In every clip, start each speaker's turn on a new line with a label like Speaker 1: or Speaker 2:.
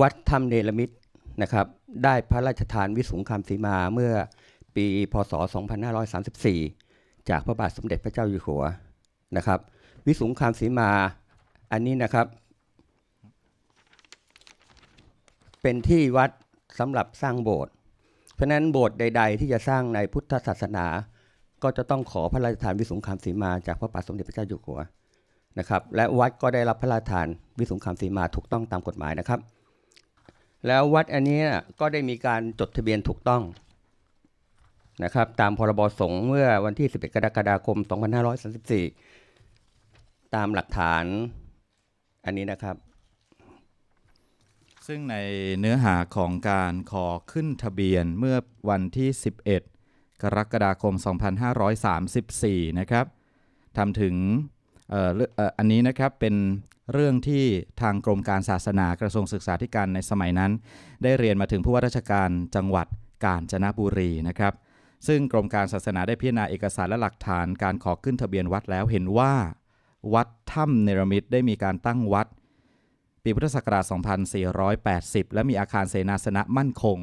Speaker 1: วัดถ้ำเนรมิตนะครับได้พระราชทานวิสุงคามสีมาเมื่อปีพศ 2534 จากพระบาทสมเด็จพระเจ้าอยู่หัวนะครับ วิสุงคามสีมาอันนี้นะครับ เป็นที่วัดสำหรับสร้างโบสถ์เพราะฉะนั้นโบสถ์ใด ๆ ที่จะสร้างในพุทธศาสนา ก็จะต้องขอพระราชทานวิสุงคามสีมาจากพระบาทสมเด็จพระเจ้าอยู่หัวนะครับ และวัดก็ได้รับพระราชทานวิสุงคามสีมาถูกต้องตามกฎหมายนะครับ แล้ววัดอันนี้ก็ได้มีการจดทะเบียนถูกต้องนะครับตามพรบสงฆ์เมื่อวันที่ 11 กรกฎาคม 2534 ตามหลักฐานอันนี้นะครับ
Speaker 2: ซึ่งในเนื้อหาของการขอขึ้นทะเบียนเมื่อวันที่ 11 กรกฎาคม 2534 นะครับทำถึงอ่อออันนี้นะครับเป็น เรื่องที่ทางกรมการศาสนากระทรวงศึกษาธิการในสมัยนั้น ได้เรียนมาถึงผู้ว่าราชการจังหวัดกาญจนบุรีนะครับ ซึ่งกรมการศาสนาได้พิจารณาเอกสารและหลักฐานการขอขึ้นทะเบียนวัดแล้วเห็นว่า วัดถ้ำเนรมิตได้มีการตั้งวัด ปีพุทธศักราช 2480 และมีอาคารเสนาสนะมั่นคง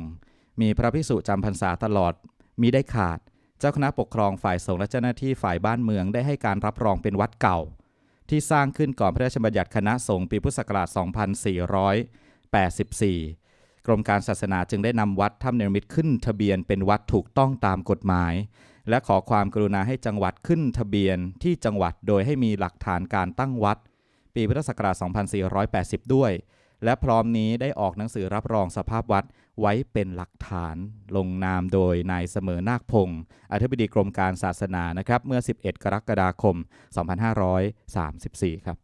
Speaker 2: มีพระภิกษุจำพรรษาตลอดมีได้ขาด เจ้าคณะปกครองฝ่ายสงฆ์และเจ้าหน้าที่ฝ่ายบ้านเมืองได้ให้การรับรองเป็นวัดเก่า ที่สร้างขึ้นก่อนพระราชบัญญัติคณะสงฆ์ปีพุทธศักราช 2484 กรมการศาสนาจึงได้นำวัดถ้ำเนรมิตขึ้นทะเบียนเป็นวัดถูกต้องตามกฎหมาย และขอความกรุณาให้จังหวัดขึ้นทะเบียนที่จังหวัดโดยให้มีหลักฐานการตั้งวัด ปีพุทธศักราช 2480 ด้วย และพร้อมนี้ได้ออกหนังสือรับรองสภาพวัดไว้เป็นหลักฐานลงนามโดยนายเสมอนาคพงศ์อธิบดีกรมการศาสนานะครับ เมื่อ 11 กรกฎาคม 2534 ครับ